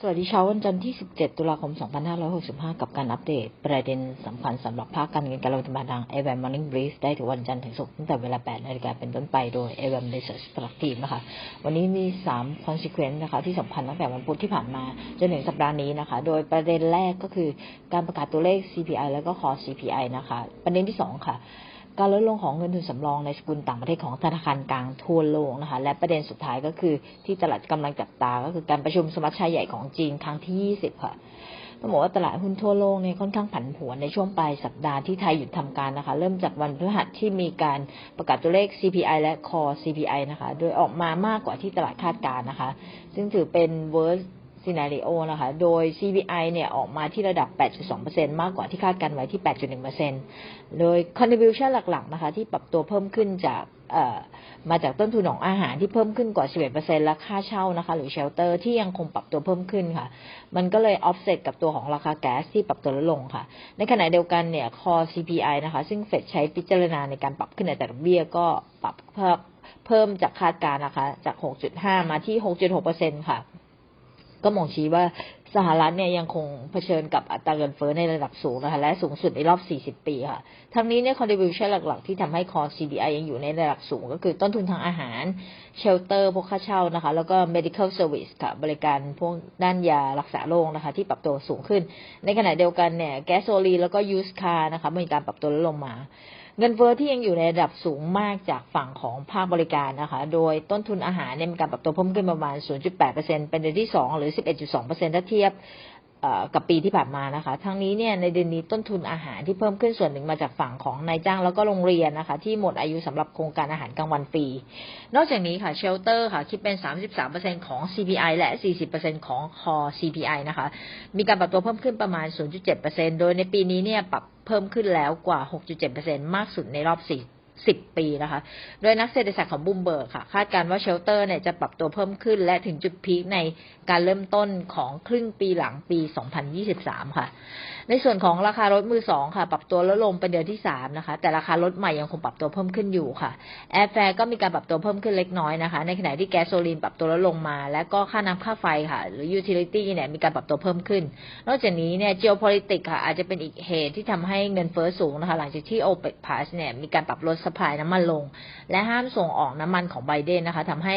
สวัสดีเช้าวันจันทร์ที่ 17 ตุลาคม 2565 กับการอัปเดต ประเด็นสำคัญสำหรับภาคการเงินการลงทุนทาง a อ m Morning Brief ได้ถึงวันจันทร์ถึงศุกร์ตั้งแต่เวลา 8 นาฬิกาเป็นต้นไปโดย a อ m Research Product Team นะคะ วันนี้มี 3 consequence นะคะ ที่สำคัญตั้งแต่วันพุธที่ผ่านมา จนถึงสัปดาห์นี้นะคะ โดยประเด็นแรกก็คือการประกาศตัวเลข CPI แล้วก็ Core CPI นะคะ ประเด็นที่ 2 ค่ะ การลดลงของเงินทุนสำรองในสกุลต่างประเทศของธนาคารกลางทั่วโลกนะคะ และประเด็นสุดท้ายก็คือที่ตลาดกำลังจับตา ก็คือการประชุมสมัชชาใหญ่ของจีนครั้งที่ 20 ค่ะต้องบอกว่าตลาดหุ้นทั่วโลกเนี่ยค่อนข้างผันผวนในช่วงปลายสัปดาห์ที่ไทยหยุดทำการนะคะ เริ่มจากวันพฤหัสที่มีการประกาศตัวเลข CPI และ Core CPI นะคะ โดยออกมามากกว่าที่ตลาดคาดการนะคะ ซึ่งถือเป็น worst ซีนารีโอนะคะ โดย CPI เนี่ยออกมาที่ระดับ 8.2%มากกว่าที่คาดการไว้ที่ 8.1%โดย contribution หลักๆนะคะ ที่ปรับตัวเพิ่มขึ้นจากมาจากต้นทุนของอาหารที่เพิ่มขึ้นกว่า 11%และค่าเช่านะคะ หรือเชลเตอร์ที่ยังคงปรับตัวเพิ่มขึ้นค่ะ มันก็เลย offset กับตัวของราคาแก๊สที่ปรับตัวลดลงค่ะ ในขณะเดียวกันเนี่ย core CPI นะคะ ซึ่งเฟดใช้พิจารณาในการปรับขึ้นอัตราดอกเบี้ยก็ปรับเพิ่มเพิ่มจากคาดการนะคะ จาก 6.5 มาที่ 6.6%ค่ะ ก็มองชี้ว่าสหรัฐเนี่ยยังคงเผชิญกับอัตราเงินเฟ้อในระดับสูงนะคะและสูงสุดในรอบ 40 ปีค่ะ ทั้งนี้เนี่ย contribution หลัก ๆ ที่ทำให้ core CPI ยังอยู่ในระดับสูง ก็คือต้นทุนทางอาหาร shelter พวกค่าเช่านะคะ แล้วก็ medical service ค่ะ บริการพวกด้านยารักษาโรคนะคะ ที่ปรับตัวสูงขึ้น ในขณะเดียวกันเนี่ย แก๊สโซลีแล้วก็ used car นะคะมีการปรับตัวลดลงมา เงินเฟ้อที่ยังอยู่ในระดับสูงมากจากฝั่งของภาคบริการนะคะ โดยต้นทุนอาหารเนี่ยมีการปรับตัวเพิ่มขึ้นประมาณ 0.8%เป็นเดือนที่ 2 หรือ 11.2%ถ้าเทียบ กับปีที่ผ่านมานะคะ ทั้งนี้เนี่ยในเดือนนี้ต้นทุนอาหารที่เพิ่มขึ้นส่วนหนึ่งมาจากฝั่งของนายจ้างแล้วก็โรงเรียนนะคะ ที่หมดอายุสำหรับโครงการอาหารกลางวันฟรี นอกจากนี้ค่ะเชลเตอร์ค่ะคิดเป็น 33%ของ CPI และ 40%ของ Core CPI นะคะ มีการปรับตัวเพิ่มขึ้นประมาณ 0.7%โดยในปีนี้เนี่ยปรับเพิ่มขึ้นแล้วกว่า 6.7%มากสุดในรอบ4 สิบปีนะคะ โดยนักเศรษฐศาสตร์ของบูมเบิร์กค่ะ คาดการว่าเชลเตอร์เนี่ยจะปรับตัวเพิ่มขึ้น และถึงจุดพีคในการเริ่มต้นของครึ่งปีหลังปี 2023 ค่ะ ในส่วนของราคารถมือสองค่ะ ปรับตัวลดลงเป็นเดือนที่สามนะคะ แต่ราคารถใหม่ยังคงปรับตัวเพิ่มขึ้นอยู่ค่ะแอร์แฟร์ก็มีการปรับตัวเพิ่มขึ้นเล็กน้อยนะคะ ในขณะที่แก๊สโซลีนปรับตัวลดลงมา และก็ค่าน้ำค่าไฟค่ะ หรือยูทิลิตี้เนี่ยมีการปรับตัวเพิ่มขึ้น นอกจากนี้เนี่ย geopolitics ค่ะอาจจะเป็นอีกเหตุที่ทำให้เงินเฟ้อสูงนะคะ หลังจากที่ OPEC Plus เนี่ยมีการปรับลดสปายน้ำมันลง และห้ามส่งออกน้ำมันของไบเดนนะคะทำให้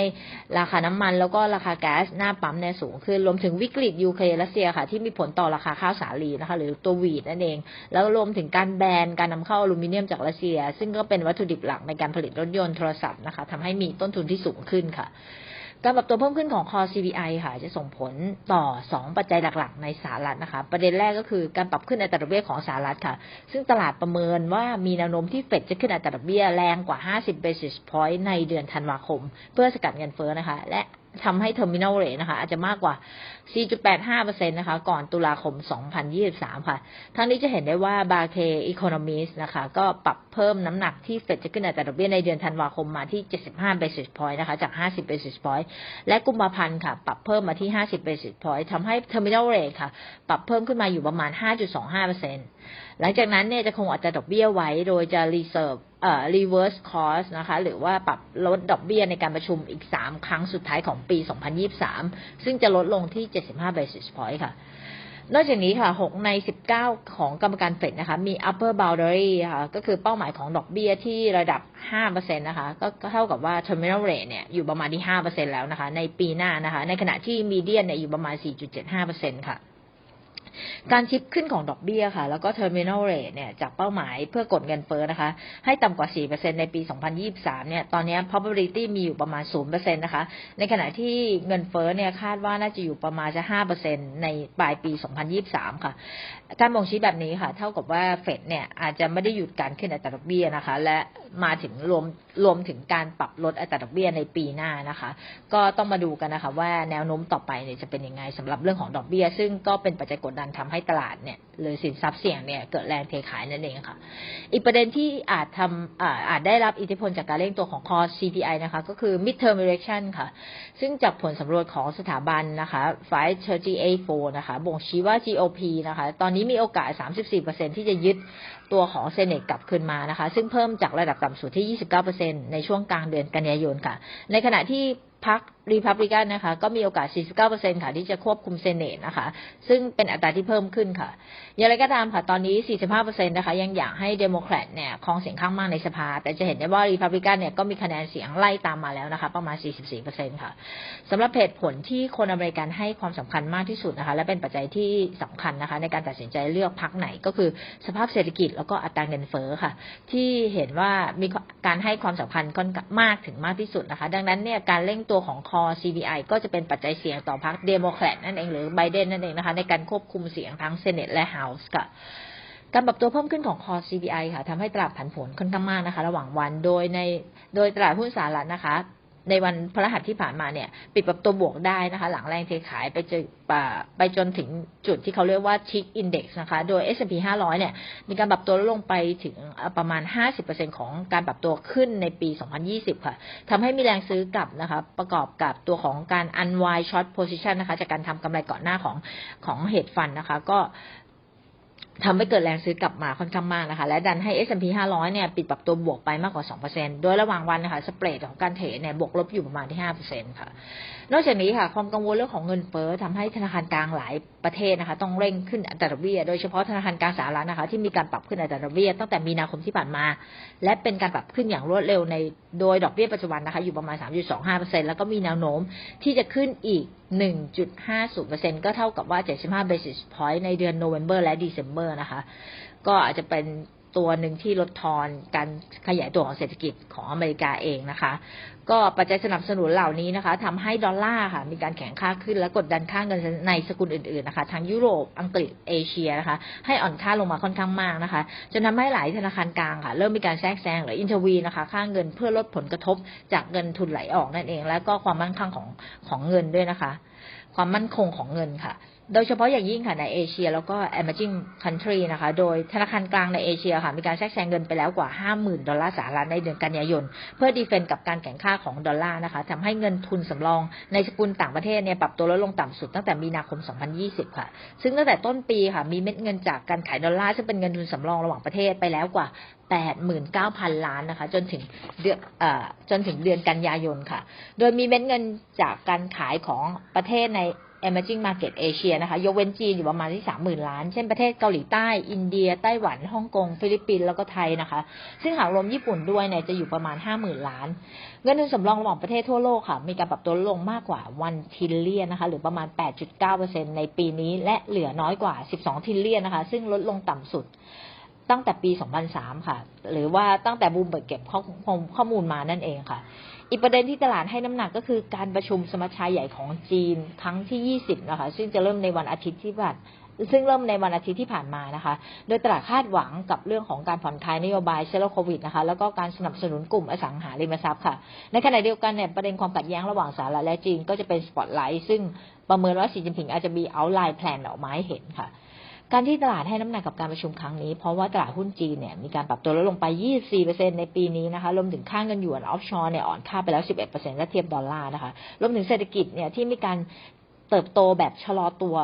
ราคาน้ำมันแล้วก็ราคาแก๊สหน้าปั๊มเนี่ยสูงขึ้นรวมถึงวิกฤตยูเครนรัสเซียค่ะ ที่มีผลต่อราคาข้าวสาลีนะคะ หรือตัววีดนั่นเอง แล้วรวมถึงการแบนการนำเข้าอลูมิเนียมจากรัสเซีย ซึ่งก็เป็นวัตถุดิบหลักในการผลิตรถยนต์โทรศัพท์นะคะทำให้มีต้นทุนที่สูงขึ้นค่ะ การปรับตัวเพิ่มขึ้นของคอ CPI ค่ะ จะส่งผลต่อ 2 ปัจจัยหลักๆ ในสหรัฐนะคะ ประเด็นแรกก็คือการปรับขึ้นอัตราดอกเบี้ยของสหรัฐค่ะ ซึ่งตลาดประเมินว่ามีแนวโน้มที่เฟดจะขึ้นอัตราดอกเบี้ยแรงกว่า 50 basis point ในเดือนธันวาคม เพื่อสกัดเงินเฟ้อนะคะ และ ทำให้เทอร์มินอลเรทนะคะ อาจจะมากกว่า 4.85%นะคะ ก่อนตุลาคม 2023 ค่ะ ทั้งนี้จะเห็นได้ว่าบาเคอีโคโนมิสนะคะ ก็ปรับเพิ่มน้ำหนักที่เฟดจะขึ้นอัตราดอกเบี้ยในเดือนธันวาคมมาที่ 75 basis point นะคะ จาก 50 basis point และกุมภาพันธ์ค่ะ ปรับเพิ่มมาที่ 50 basis point ทำให้เทอร์มินอลเรทค่ะ ปรับเพิ่มขึ้นมาอยู่ประมาณ 5.25%หลังจากนั้นเนี่ยจะคงอัตราดอกเบี้ยไว้ โดยจะรีเซิร์ฟ reverse cost นะคะ หรือว่าปรับลดดอกเบี้ยในการประชุมอีก 3 ครั้งสุดท้ายของปี 2023 ซึ่งจะลดลงที่ 75 basis point ค่ะ นอกจากนี้ค่ะ 6 ใน 19 ของกรรมการเฟดนะคะ มี upper boundary ค่ะ ก็คือเป้าหมายของดอกเบี้ยที่ระดับ 5%นะคะ ก็เท่ากับว่า terminal rate เนี่ย อยู่ประมาณที่ 5%แล้วนะคะ ในปีหน้านะคะ ในขณะที่ median เนี่ย อยู่ประมาณ 4.75%ค่ะ การชิปขึ้นของดอกเบี้ยค่ะ แล้วก็ terminal rate เนี่ยจากเป้าหมายเพื่อกดเงินเฟ้อนะคะ ให้ต่ำกว่า 4%ในปี 2023 เนี่ย ตอนนี้ probability มีอยู่ประมาณ 0%นะคะ ในขณะที่เงินเฟ้อเนี่ยคาดว่าน่าจะอยู่ประมาณจะ 5%ในปลายปี 2023 ค่ะ การบ่งชี้แบบนี้ค่ะ เท่ากับว่าเฟดเนี่ยอาจจะไม่ได้หยุดการขึ้นอัตราดอกเบี้ยนะคะ และมาถึงรวมรวมถึงการปรับลดอัตราดอกเบี้ยในปีหน้านะคะ ก็ต้องมาดูกันนะคะ ว่าแนวโน้มต่อไปเนี่ยจะเป็นยังไงสำหรับเรื่องของดอกเบี้ย ซึ่งก็เป็นปัจจัยกดดันทำให้ตลาดเนี่ยหรือสินทรัพย์เสี่ยงเนี่ยเกิดแรงเทขายนั่นเองค่ะ อีกประเด็นที่อาจทำอาอาจได้รับอิทธิพลจากการเร่งตัวของคอ CPI นะคะ ก็คือ mid term election ค่ะ ซึ่งจากผลสำรวจของสถาบันนะคะ538นะคะบ่งชี้ว่า GOP นะคะ ตอนนี้มีโอกาส 34%ที่จะยึดตัวของเซเนตกลับคืนมานะคะ ซึ่งเพิ่มจากระดับต่ำสุดที่ 29%ในช่วงกลางเดือนกันยายนค่ะ ในขณะที่พร รีพับลิกันนะคะก็มีโอกาส 49%ค่ะที่จะควบคุมเซเนตนะคะ ซึ่งเป็นอัตราที่เพิ่มขึ้นค่ะ อย่างไรก็ตามค่ะ ตอนนี้ 45%นะคะยังอยากให้เดโมแครตเนี่ยครองเสียงข้างมากในสภา แต่จะเห็นได้ว่ารีพับลิกันเนี่ยก็มีคะแนนเสียงไล่ตามมาแล้วนะคะ ประมาณ 44%ค่ะสำหรับเหตุผลที่คนอเมริกันให้ความสำคัญมากที่สุดนะคะ และเป็นปัจจัยที่สำคัญนะคะ ในการตัดสินใจเลือกพรรคไหนก็คือสภาพเศรษฐกิจแล้วก็อัตราเงินเฟ้อค่ะ ที่เห็นว่ามีการให้ความสำคัญค่อนมากถึงมากที่สุดนะคะ ดังนั้นเนี่ยการเร่งตัวของคออ CBI ก็จะเป็นปัจจัยเสียงต่อพรรคเดโมแครตนั่นเองหรือไบเดนนั่นเองนะคะในการควบคุมเสียงทั้งเซเนตและเฮาส์ค่ะการปรับตัวเพิ่มขึ้นของคอ CBI ค่ะทำให้ตลาดผันผวนค่อนข้างมากนะคะ ระหว่างวันโดยในโดยตลาดหุ้นสหรัฐนะคะ ในวันพฤหัสที่ผ่านมาเนี่ย ปิดปรับตัวบวกได้นะคะ หลังแรงเทขายไปเจอไปจนถึงจุดที่เขาเรียกว่าชิคอินเด็กซ์นะคะ โดย S&P 500 เนี่ย มีการปรับตัวลดลงไปถึงประมาณ 50%ของการปรับตัวขึ้นในปี 2020 ค่ะทำให้มีแรงซื้อกลับนะคะ ประกอบกับตัวของการ unwind short position นะคะ จากการทำกำไรก่อนหน้าของของเหตุฟันนะคะ ก็ ทำให้เกิดแรงซื้อกลับมาค่อนข้างมากนะคะ และดันให้ S&P 500 เนี่ยปิดปรับตัวบวกไปมากกว่า 2%โดยระหว่างวันนะคะสเปรดของการเทรดเนี่ยบวกลบอยู่ประมาณที่ 5%ค่ะ นอกจากนี้ค่ะ ความกังวลเรื่องของเงินเฟ้อทำให้ธนาคารกลางหลายประเทศนะคะ ต้องเร่งขึ้นอัตราดอกเบี้ย โดยเฉพาะธนาคารกลางสหรัฐนะคะ ที่มีการปรับขึ้นอัตราดอกเบี้ยตั้งแต่มีนาคมที่ผ่านมา และเป็นการปรับขึ้นอย่างรวดเร็วในโดยดอกเบี้ยปัจจุบันนะคะอยู่ประมาณ 3.25%แล้วก็มีแนวโน้มที่จะขึ้นอีก 1.50%ก็เท่ากับว่า 75 basis point ในเดือนโนเวม ber และ December นะคะ ก็อาจจะเป็น ตัวหนึ่งที่ลดทอนการขยายตัวของเศรษฐกิจของอเมริกาเองนะคะ ก็ปัจจัยสนับสนุนเหล่านี้นะคะทำให้ดอลลาร์ค่ะ มีการแข็งค่าขึ้นและกดดันค่าเงินในสกุลอื่นๆนะคะทั้งยุโรปอังกฤษเอเชียนะคะ ให้อ่อนค่าลงมาค่อนข้างมากนะคะจนทาให้หลายธนาคารกลางค่ะ เริ่มมีการแทรกแซงหรืออินทร์วีนะคะ ค่าเงินเพื่อลดผลกระทบจากเงินทุนไหลออกนั่นเอง และก็ความมั่นคงของของเงินด้วยนะคะ ความมั่นคงของเงินค่ะ โดยเฉพาะอย่างยิ่งค่ะในเอเชีย แล้วก็ emerging country นะคะ โดยธนาคารกลางในเอเชียค่ะมีการแทรกแซงเงินไปแล้วกว่า 50,000 ดอลลาร์สหรัฐในเดือนกันยายน เพื่อดีเฟนต์กับการแข่งข้าของดอลลาร์นะคะทำให้เงินทุนสำรองในสกุลต่างประเทศเนี่ยปรับตัวลดลงต่ำสุดตั้งแต่มีนาคม 2020 ค่ะ ซึ่งตั้งแต่ต้นปีค่ะมีเม็ดเงินจากการขายดอลลาร์ซึ่งเป็นเงินทุนสำรองระหว่างประเทศไปแล้วกว่า 89,000 ล้านนะคะ จนถึงเดือนจนถึงเดือนกันยายนค่ะ โดยมีเม็ดเงินจากการขายของประเทศใน emerging market Asia นะคะ ยกเว้นจีนอยู่ประมาณที่สามหมื่นล้าน เช่นประเทศเกาหลีใต้ อินเดีย ไต้หวัน ฮ่องกง ฟิลิปปินส์ แล้วก็ไทยนะคะ ซึ่งหากรวมญี่ปุ่นด้วยเนี่ยจะอยู่ประมาณห้าหมื่นล้าน เงินทุนสำรองระหว่างประเทศทั่วโลกค่ะ มีการปรับตัวลงมากกว่าวันทิลเลียนนะคะ หรือประมาณ 8.9%ในปีนี้ และเหลือน้อยกว่า 12 ทิลเลียนนะคะ ซึ่งลดลงต่ำสุดตั้งแต่ปี 2003 ค่ะ หรือว่าตั้งแต่บูมเบิร์กเก็บข้อมูลมานั่นเองค่ะ อีกประเด็นที่ตลาดให้น้ำหนักก็คือการประชุมสมัชชาใหญ่ของจีนครั้งที่ 20 นะคะ ซึ่งจะเริ่มในวันอาทิตย์ที่ผ่านซึ่งเริ่มในวันอาทิตย์ที่ผ่านมานะคะ โดยตลาดคาดหวังกับเรื่องของการผ่อนคลายนโยบายเซโรโควิดนะคะ แล้วก็การสนับสนุนกลุ่มอสังหาริมทรัพย์ค่ะ ในขณะเดียวกันเนี่ยประเด็นความขัดแย้งระหว่างสหรัฐและจีนก็จะเป็นสปอตไลท์ซึ่งประเมินว่าสีจิ้นผิงอาจจะมีเอาไลน์แพลนออกมาให้เห็นค่ะ การที่ตลาดให้น้ำหนักกับการประชุมครั้งนี้ เพราะว่าตลาดหุ้นจีนเนี่ยมีการปรับตัวลดลงไป 24%ในปีนี้นะคะรวมถึงค่างเงินหยวนออฟชอร์เนี่ยอ่อนค่าไปแล้ว 11%และเทียบดอลลาร์นะคะรวมถึงเศรษฐกิจเนี่ยที่มีการเติบโตแบบชะลอตัว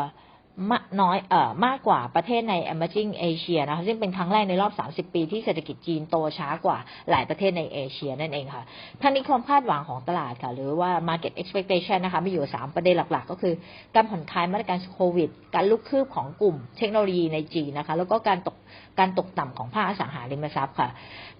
มากน้อยเอ่อมากกว่าประเทศใน emerging Asia นะคะซึ่งเป็นครั้งแรกในรอบ 30 ปีที่เศรษฐกิจจีนโตช้ากว่าหลายประเทศในเอเชียนั่นเองค่ะทั้งนี้ความคาดหวังของตลาดค่ะ หรือว่า market expectation นะคะมีอยู่ 3 ประเด็นหลัก ๆ ก็คือ การผ่อนคลายมาตรการโควิด การลุกคืบของกลุ่มเทคโนโลยีในจีนนะคะ แล้วก็การตกการตกต่ำของภาคอสังหาริมทรัพย์ค่ะ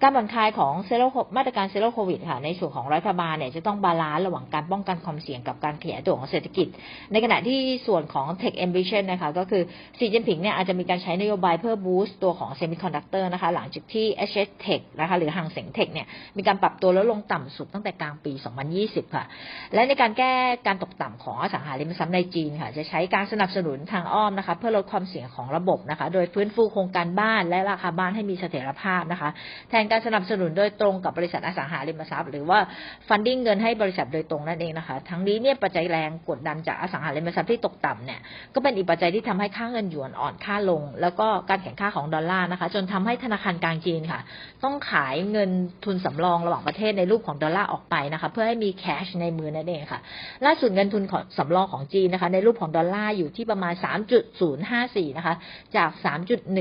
การผ่อนคลายของเซโรมาตรการเซโรโควิดค่ะ ในส่วนของรัฐบาลเนี่ยจะต้องบาลานซ์ระหว่างการป้องกันความเสี่ยงกับการขยายตัวของเศรษฐกิจ ในขณะที่ส่วนของ Tech Ambition นะคะก็คือสีจิ้นผิงเนี่ยอาจจะมีการใช้นโยบายเพื่อบูสต์ตัวของเซมิคอนดักเตอร์นะคะหลังจากที่ HS Tech นะคะหรือหางเสงเทคเนี่ยมีการปรับตัวลดลงต่ำสุดตั้งแต่กลางปี 2020 ค่ะ และในการแก้การตกต่ำของอสังหาริมทรัพย์ในจีนค่ะจะใช้การสนับสนุนทางอ้อมนะคะเพื่อลดความเสี่ยงของระบบนะคะโดยฟื้นฟูโครงการบ้านและราคาบ้านให้มีเสถียรภาพนะคะ แทนการสนับสนุนโดยตรงกับบริษัทอสังหาริมทรัพย์ หรือว่าฟันดิ้งเงินให้บริษัทโดยตรงนั่นเองนะคะ ทั้งนี้เนี่ยปัจจัยแรงกดดันจากอสังหาริมทรัพย์ที่ตกต่ำเนี่ยก็เป็นอีกปัจจัยที่ทำให้ค่าเงินหยวนอ่อนค่าลง แล้วก็การแข่งข้าของดอลลาร์นะคะ จนทำให้ธนาคารกลางจีนค่ะ ต้องขายเงินทุนสำรองระหว่างประเทศในรูปของดอลลาร์ออกไปนะคะ เพื่อให้มีแคชในมือนั่นเองค่ะ ล่าสุดเงินทุนของสำรองของจีนนะคะ ในรูปของดอลลาร์อยู่ที่ประมาณ 3.054 นะคะ จาก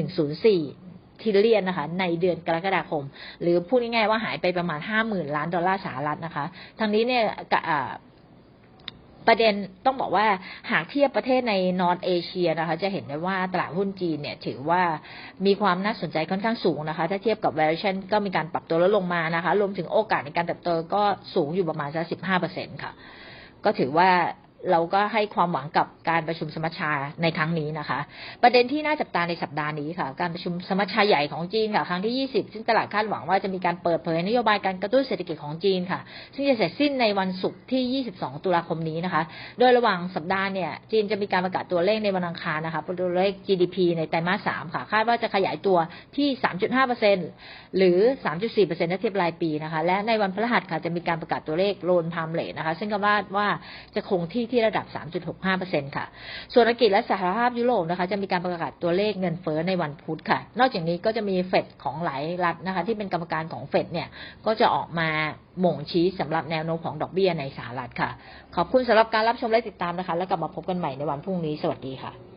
3.104ทิลเลียนนะคะในเดือนกรกฎาคม หรือพูดง่ายๆว่าหายไปประมาณห้าหมื่นล้านดอลลาร์สหรัฐนะคะทางนี้เนี่ย ประเด็นต้องบอกว่าหากเทียบประเทศในนอร์เอเชียนะคะ จะเห็นได้ว่าตลาดหุ้นจีนเนี่ยถือว่ามีความน่าสนใจค่อนข้างสูงนะคะ ถ้าเทียบกับ valuation ก็มีการปรับตัวลดลงมานะคะ รวมถึงโอกาสในการเติบโตก็สูงอยู่ประมาณสักสิบห้าเปอร์เซ็นค่ะ ก็ถือว่า เราก็ให้ความหวังกับการประชุมสมัชชาในครั้งนี้นะคะ ประเด็นที่น่าจับตาในสัปดาห์นี้ค่ะ การประชุมสมัชชาใหญ่ของจีนค่ะ ครั้งที่ 20 ซึ่งตลาดคาดหวังว่าจะมีการเปิดเผยนโยบายการกระตุ้นเศรษฐกิจของจีนค่ะ ซึ่งจะเสร็จสิ้นในวันศุกร์ที่ 22 ตุลาคมนี้นะคะ โดยระหว่างสัปดาห์เนี่ยจีนจะมีการประกาศตัวเลขในวันอังคารนะคะตัวเลข GDP ในไตรมาส 3 ค่ะ คาดว่าจะขยายตัวที่ 3.5%หรือ 3.4%ถ้าเทียบรายปีนะคะ และในวันพฤหัสค่ะจะมีการประกาศตัวเลขโลนพามเลทนะคะ ซึ่งก็คาว่าจะคงที่ที่ระดับ 3.65%ค่ะ ส่วนอังกฤษและสหภาพยุโรปนะคะจะมีการประกาศตัวเลขเงินเฟ้อในวันพุธค่ะ นอกจากนี้ก็จะมีเฟดของหลายรัฐนะคะ ที่เป็นกรรมการของเฟดเนี่ยก็จะออกมาหม่งชี้สำหรับแนวโน้มของดอกเบี้ยในสหรัฐค่ะ ขอบคุณสำหรับการรับชมและติดตามนะคะ แล้วกลับมาพบกันใหม่ในวันพรุ่งนี้สวัสดีค่ะ